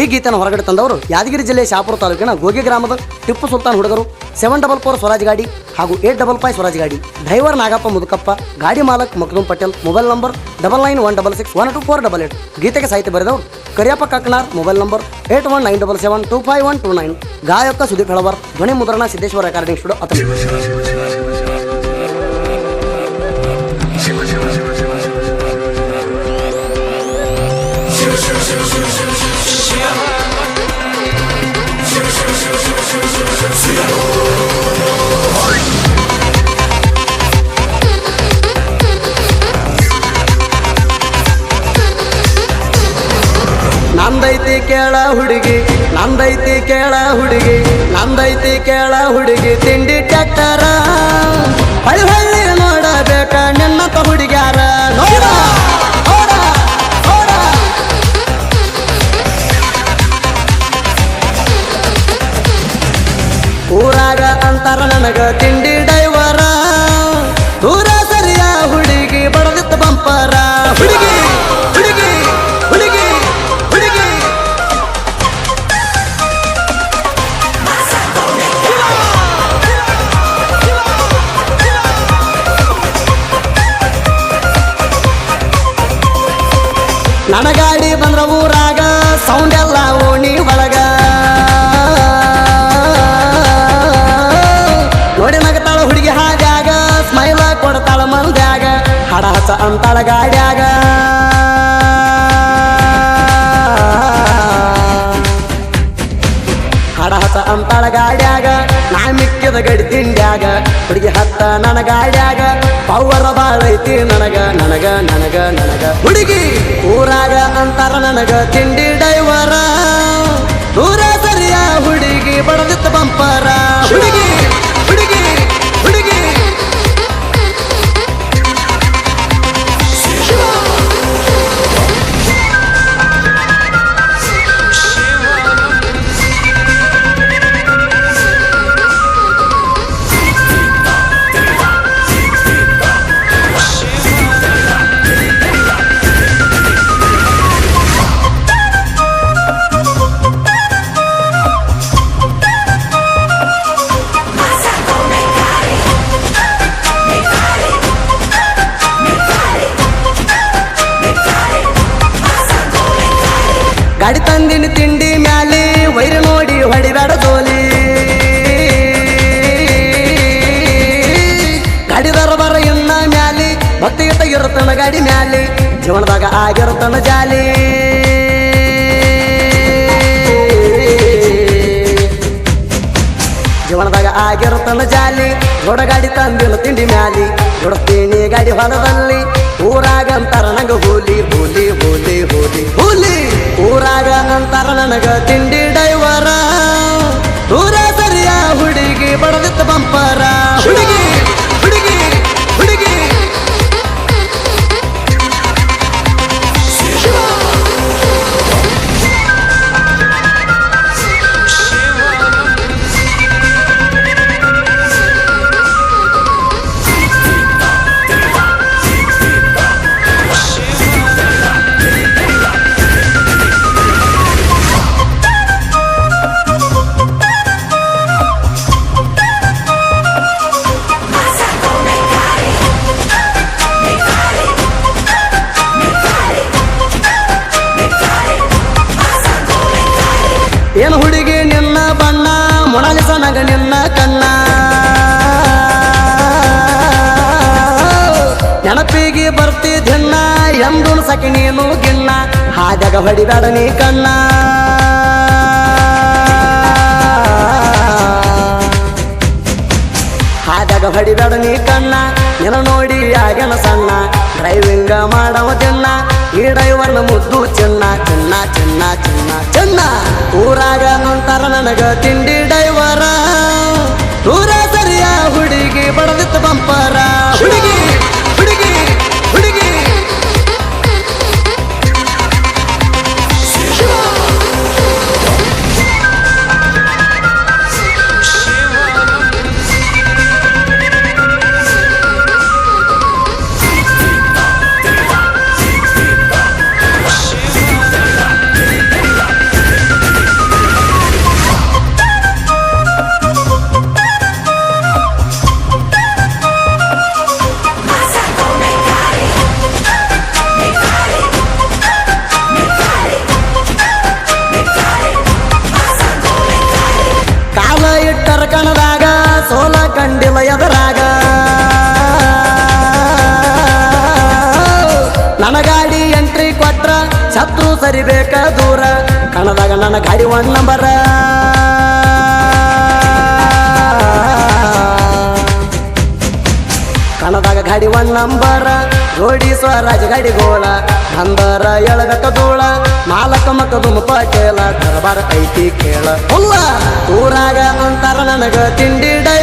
ಈ ಗೀತೆಯನ್ನು ಹೊರಗಡೆ ತಂದವರು ಯಾದಗಿರಿ ಜಿಲ್ಲೆಯ ಶಾಪುರ ತಾಲೂಕಿನ ಗೋಗಿ ಗ್ರಾಮದ ಟಿಪ್ಪು ಸುಲ್ತಾನ್ ಹುಡುಗರು ಸೆವೆನ್ ಡಬಲ್ ಫೋರ್ ಸ್ವರಾಜ್ ಗಾಡಿ ಹಾಗೂ ಏಟ್ ಡಬಲ್ ಫೈವ್ ಸ್ವರಾಜ್ ಗಾಡಿ. ಡ್ರೈವರ್ ನಾಗಪ್ಪ ಮುದುಕಪ್ಪ, ಗಾಡಿ ಮಾಲಕ್ Makdoom Patel mobile number double nine one double six one two four double eight ಗೀತೆಗೆ ಸಾಹಿತ್ಯ ಬರೆದವರು Kariyappa Kaknar mobile number eight one nine double seven two five one two nine ಗಾಯಕ ಸುದೀಪ್ ಹೆಳವರ್, ಧ್ವನಿ ಮುದ್ರಣ Siddeshwara recording studio ಅತನ ನಂದೈತಿ ಕೇಳ ಹುಡುಗಿ, ನಂದೈತಿ ಕೇಳ ಹುಡುಗಿ, ನಂದೈತಿ ಕೇಳ ಹುಡುಗಿ, ತಿಂಡಿ ಟ್ಯಾಕ್ಟರ. ಹಳ್ಳಿ ಹಳ್ಳಿ ನೋಡಬೇಕ ನಿನ್ನತ ಹುಡುಗ್ಯಾರ ಗಡಿ ತಿಂಡ್ಯಾಗ ಹುಡುಗಿ ಹತ್ತ ನನ್ನ ಗಾಡ್ಯಾಗ ಬಾಳ ಐತಿ ನನಗ ನನಗ ನನಗ ನನಗ. ಹುಡುಗಿ ಊರಾಗ ಅಂತಾರ ನನಗ, ತಿಂಡಿ ಡೈವರ. ದೂರ ಸರಿಯ ಹುಡುಗಿ ಬಡದಿತ್ತು ಬಂಪರ. ಹುಡುಗಿ ಜೀವನದಾಗ ಆಗಿರುತ್ತನ ಜಾಲಿ. ಜೀವನದಾಗ ಆಗಿರುತ್ತನ ಜಾಲಿ. ದೊಡ್ಡ ಗಾಡಿ ತಂದಿಲ್ಲ ತಿಂಡಿ ಮ್ಯಾಲಿ. ದೊಡ್ಡ ಗಾಡಿ ಹೊಲದಲ್ಲಿ. ಊರಾಗ ಅಂತಾರ ನಂಗ ಹೋಲಿ ಹೋಲಿ ಹೋಲಿ ಹೋಲಿ. ಹೋಲಿ! ಊರಾಗ ಅಂತಾರ ನನಗ ತಿಂಡಿ ಡೈವರ. ಊರ ಸರಿಯ ಹುಡುಗಿ ಬಡದಿತ್ತು ಬಂಪರ. ಹುಡುಗಿ ಹುಡುಗಿ! ಏನು ಹುಡುಗಿ ನಿನ್ನ ಬಣ್ಣ ಮೊಣಲಿಸನಗ ನಿನ್ನ ಕಣ್ಣ. ನೆನಪಿಗೆ ಬರ್ತಿದ್ದಿನ್ನ ಎಂದು ಸಖಿ ನೀನು ಗಿಣ್ಣ. ಹಾದಾಗ ಹೊಡಿಬೇಡ ನೀ ಕಣ್ಣ. ಹಾದಾಗ ಹೊಡಿಬೇಡ ನೀ ಕಣ್ಣ. ನಿನ್ನ ನೋಡಿ ಆಗನ ಸಣ್ಣ. ಡ್ರೈವಿಂಗ ಮಾಡವ ತಿನ್ನ. ಈ ಡ್ರೈವರ್ನ ಮುದ್ದು ಚಿನ್ನ. ಚಿನ್ನ ಚಿನ್ನ ಚಿನ್ನ. ಊರಾಗ ನಂತರ ನನಗ ತಿಂಡಿ ಡೈವರ. ಊರ ಸರಿಯ ಹುಡುಗಿ ಬಡದಿತ್ತು ಬಂಪರ. ನನ್ನ ಗಾಡಿ ಒನ್ ನಂಬರ ಕಣದಾಗ ಗಾಡಿ ಒನ್ ನಂಬರ ರೋಡಿ ಸ್ವರಾಜ ಗಾಡಿ ಗೋಳ. ಬಂದರ ಎಳಗಕ್ಕ ಗೋಳ ನಾಲ್ಕ ಮಕ್ಕ ದುಮಪ ಕೇಳ ದರಬಾರ ಐತಿ ಕೇಳ. ಊರಾಗ ಅಂತಾರ ನನಗ ತಿಂಡಿ ಡೈವರ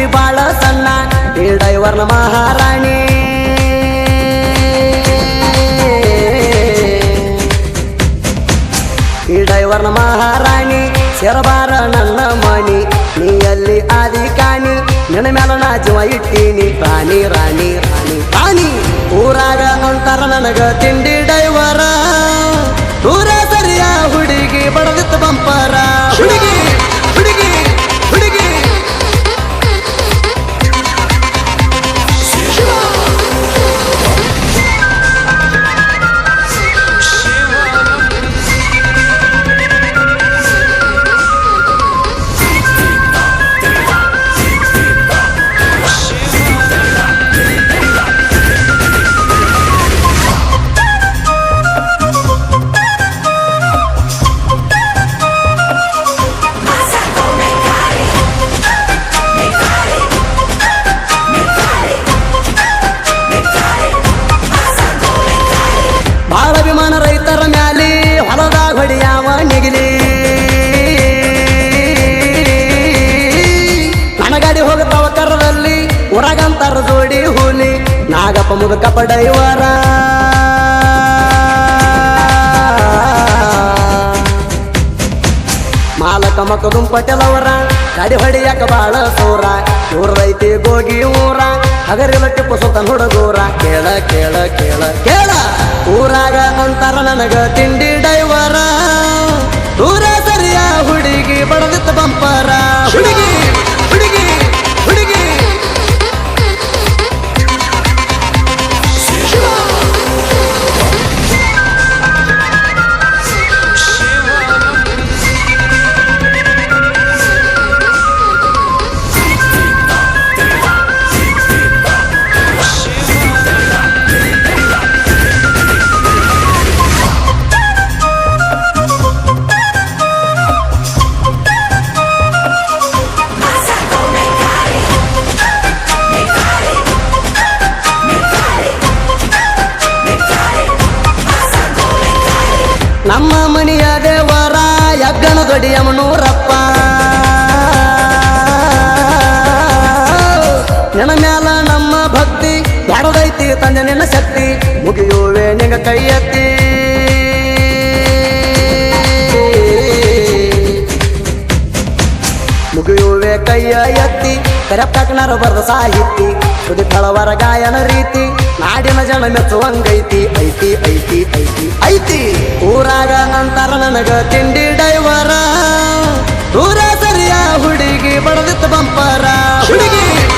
ಐತಿ ಬಾಳ ಸಣ್ಣ ಮಹಾರಾಣಿ. ಈ ಡೈವರ್ನ ಮಹಾರಾಣಿ, ಶರಬಾರ ನನ್ನ ಮಣಿ ನೀ ಅಲ್ಲಿ ಆದಿ ಕಾಣಿ, ನಿನ್ನ ಮೇಲೆ ನಾ ಜೀವ ಇಟ್ಟೀನಿ. ರಾಣಿ ರಾಣಿ ರಾಣಿ ರಾಣಿ. ಊರಾಗ ಅಂತಾರ ನನಗ ತಿಂಡಿ ಹೊರಗಂತಾರ ಜೋಡಿ ಹುಲಿ ನಾಗಪ್ಪ ಮುದಕ ಡೈವರ ಮಾಲಕ ಪಟೇಲವರ ಕಡಿ ಹೊಡಿಯಾಕ ಬಾಳ ಸೂರ. ಊರೈತಿ ಗೋಗಿ ಊರ ಹಗರಿಲ ಟಿಪ್ಪು ಸುತ್ತ ಹುಡುಗೂರ. ಕೇಳ ಕೇಳ ಕೇಳ ಕೇಳ. ಊರಾಗ ಅಂತಾರ ನನಗ ತಿಂಡಿ ಡೈವರ. ಊರ ಸರಿಯ ಹುಡುಗಿ ಬಡದಿತ್ತು ಬಂಪರ. ಹುಡುಗಿ ದೊಡಿಯಮ್ಮನೂರಪ್ಪ ನಿನ್ನ ಮ್ಯಾಲ ನಮ್ಮ ಭಕ್ತಿ ಯಾರದೈತಿ ತಂದೆ ನಿನ್ನ ಶಕ್ತಿ. ಮುಗಿಯುವೆ ನಿಂಗ ಕೈ ಕರೆಪ್ಟಾಕ್ನಾರು ಬರೆದ ಸಾಹಿತಿ ಸುದಿತಳವರ ಗಾಯನ ರೀತಿ, ನಾಡಿನ ಜನ ಮೆಚ್ಚುವಂಗೈತಿ. ಐತಿ ಐತಿ ಐತಿ ಐತಿ. ಊರಾಗ ನಂತರ ನನಗ ತಿಂಡಿ ಡೈವರ. ಊರ ಸರಿಯ ಹುಡುಗಿ ಬಡದಿತ್ತು ಬಂಪರ. ಹುಡುಗಿ!